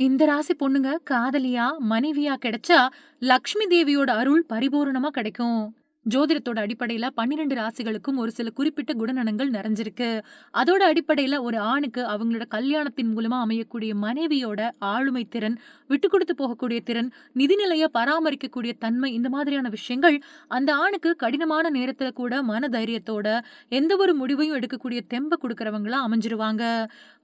இந்த ராசி பொண்ணுங்க காதலியா, மனைவியா கிடைச்சா, லக்ஷ்மி தேவியோட அருள் பரிபூரணமா கிடைக்கும். ஜோதிடத்தோட அடிப்படையில 12 ராசிகளுக்கும் ஒரு சில குறிப்பிட்ட குணநலங்கள் நிறைஞ்சிருக்கு. அதோட அடிப்படையில ஒரு ஆணுக்கு அவங்களோட கல்யாணத்தின் மூலமா அமையக்கூடிய மனைவியோட ஆளுமை திறன், விட்டுக்குடுத்து போகக்கூடிய திறன், நிதிநிலையை பராமரிக்கக்கூடிய தன்மை இந்த மாதிரியான விஷயங்கள் அந்த ஆணுக்கு கடினமான நேரத்துல கூட மன தைரியத்தோட எந்த ஒரு முடிவையும் எடுக்கக்கூடிய தெம்ப குடுக்கறவங்களா அமைஞ்சிருவாங்க.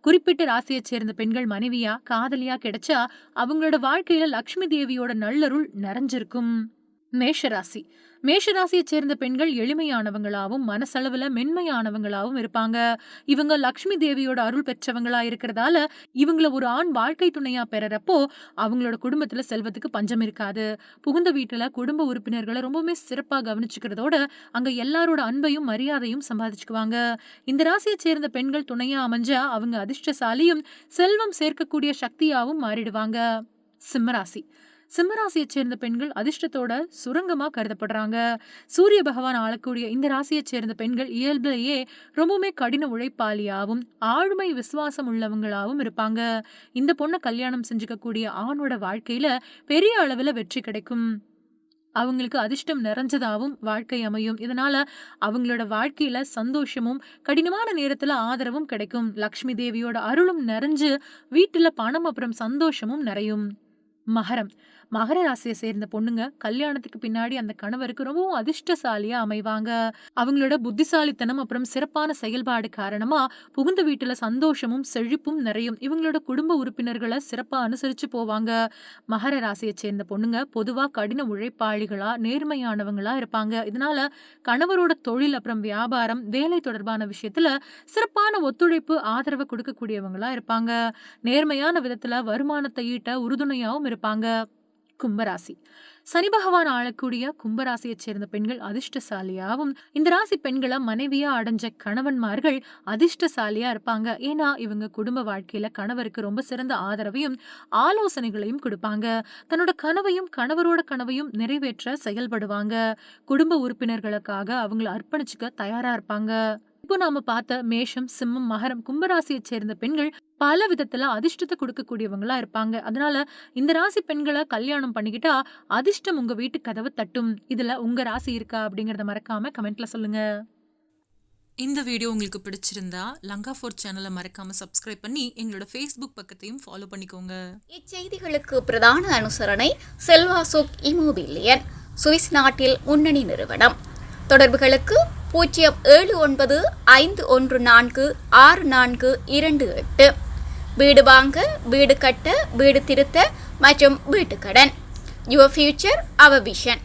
குறிப்பிட்ட ராசியைச் சேர்ந்த பெண்கள் மனைவியா, காதலியா கிடைச்சா அவங்களோட வாழ்க்கையில லக்ஷ்மி தேவியோட நல்லருள் நிறைஞ்சிருக்கும். மேஷ ராசி சேர்ந்த பெண்கள் எளிமையானவங்களாவும், மனசளவுல மென்மையானவங்களாவும் இருப்பாங்க. இவங்க லக்ஷ்மி தேவியோட அருள் பெற்றவங்களா இருக்கிறதால, இவங்கள ஒரு ஆண் வாழ்க்கை துணையா பெறறப்போ, அவங்களோட குடும்பத்துல செல்வத்துக்கு பஞ்சம் இருக்காது. புகுந்த வீட்டுல குடும்ப உறுப்பினர்களை ரொம்பவுமே சிறப்பாக கவனிச்சுக்கிறதோட, அங்க எல்லாரோட அன்பையும், மரியாதையும் சம்பாதிச்சுக்குவாங்க. இந்த ராசியை சேர்ந்த பெண்கள் துணையா அமைஞ்சா, அவங்க அதிர்ஷ்டசாலியும், செல்வம் சேர்க்கக்கூடிய சக்தியாகவும் மாறிடுவாங்க. சிம்மராசி சிம்மராசியை சேர்ந்த பெண்கள் அதிர்ஷ்டத்தோட சுரங்கமா கருதப்படுறாங்க. சூரிய பகவான் ஆளக்கூடிய இந்த ராசியை சேர்ந்த பெண்கள் இயல்பிலேயே ரொம்பவுமே கடின உழைப்பாளியாவும், ஆழ்மை விசுவாசம் உள்ளவங்களாவும் இருப்பாங்க. இந்த பொண்ண கல்யாணம் செஞ்சுக்கக்கூடிய ஆணோட வாழ்க்கையில பெரிய அளவுல வெற்றி கிடைக்கும். அவங்களுக்கு அதிர்ஷ்டம் நிறைஞ்சதாவும் வாழ்க்கை அமையும். இதனால அவங்களோட வாழ்க்கையில சந்தோஷமும், கடினமான நேரத்துல ஆதரவும் கிடைக்கும். லக்ஷ்மி தேவியோட அருளும் நிறைஞ்சு, வீட்டுல பணம் அப்புறம் சந்தோஷமும் நிறையும். மகரம் மகர ராசியை சேர்ந்த பொண்ணுங்க கல்யாணத்துக்கு பின்னாடி அந்த கணவருக்கு ரொம்பவும் அதிர்ஷ்டசாலியா அமைவாங்க. அவங்களோட புத்திசாலித்தனம் அப்புறம் சிறப்பான செயல்பாடு காரணமா புகுந்த வீட்டுல சந்தோஷமும், செழிப்பும் நிறையும். இவங்களோட குடும்ப உறுப்பினர்களை சிறப்பா அனுசரிச்சு போவாங்க. மகர ராசியை சேர்ந்த பொண்ணுங்க பொதுவா கடின உழைப்பாளிகளா, நேர்மையானவங்களா இருப்பாங்க. இதனால கணவரோட தொழில் அப்புறம் வியாபாரம், வேலை தொடர்பான விஷயத்துல சிறப்பான ஒத்துழைப்பு, ஆதரவு கொடுக்கக்கூடியவங்களா இருப்பாங்க. நேர்மையான விதத்துல வருமானத்தை ஈட்ட உறுதுணையாவும் இருப்பாங்க. கும்பராசி சனி பகவான் ஆளக்கூடிய கும்பராசியைச் சேர்ந்த பெண்கள் அதிர்ஷ்டசாலியாவும், இந்த ராசி பெண்களை மனைவியா அடைஞ்ச கணவன்மார்கள் அதிர்ஷ்டசாலியா இருப்பாங்க. ஏன்னா, இவங்க குடும்ப வாழ்க்கையில கணவருக்கு ரொம்ப சிறந்த ஆதரவையும், ஆலோசனைகளையும் கொடுப்பாங்க தன்னோட கனவையும், கணவரோட கனவையும் நிறைவேற்ற செயல்படுவாங்க. குடும்ப உறுப்பினர்களுக்காக அவங்கள அர்ப்பணிச்சுக்க தயாரா இருப்பாங்க. இப்போ நாம பார்த்த மேஷம், சிம்மம், மகரம், கும்பராசியைச் சேர்ந்த பெண்கள் பல விதத்துல அதிர்ஷ்டத்த கொடுக்கக்கூடியவங்களா இருப்பாங்க. அதனால இந்த ராசி பெண்கள கல்யாணம் பண்ணிக்கிட்டா அதிர்ஷ்டம் உங்க வீட்டு கதவ தட்டும். இதுல உங்க ராசி இருக்கா அப்படிங்கறத மறக்காம கமெண்ட்ல சொல்லுங்க. இந்த வீடியோ உங்களுக்கு பிடிச்சிருந்தா லங்கா ஃபோர் சேனலை மறக்காம சப்ஸ்கிரைப் பண்ணி எங்களோட ஃபேஸ்புக் பக்கத்தையும் ஃபாலோ பண்ணிக்கோங்க இச்செய்திகளுக்கு பிரதான அனுசரணை செல்வா சுக் இமோபிலியன் சுவிஸ் நாட்டில் முன்னணி நிறுவனம் தொடர்புகளுக்கு பூஜ்ஜியம் ஏழு ஒன்பது ஐந்து ஒன்று நான்கு ஆறு நான்கு இரண்டு எட்டு வீடு வாங்க வீடு கட்ட வீடு திருத்த மற்றும் வீட்டுக்கடன். Your future our vision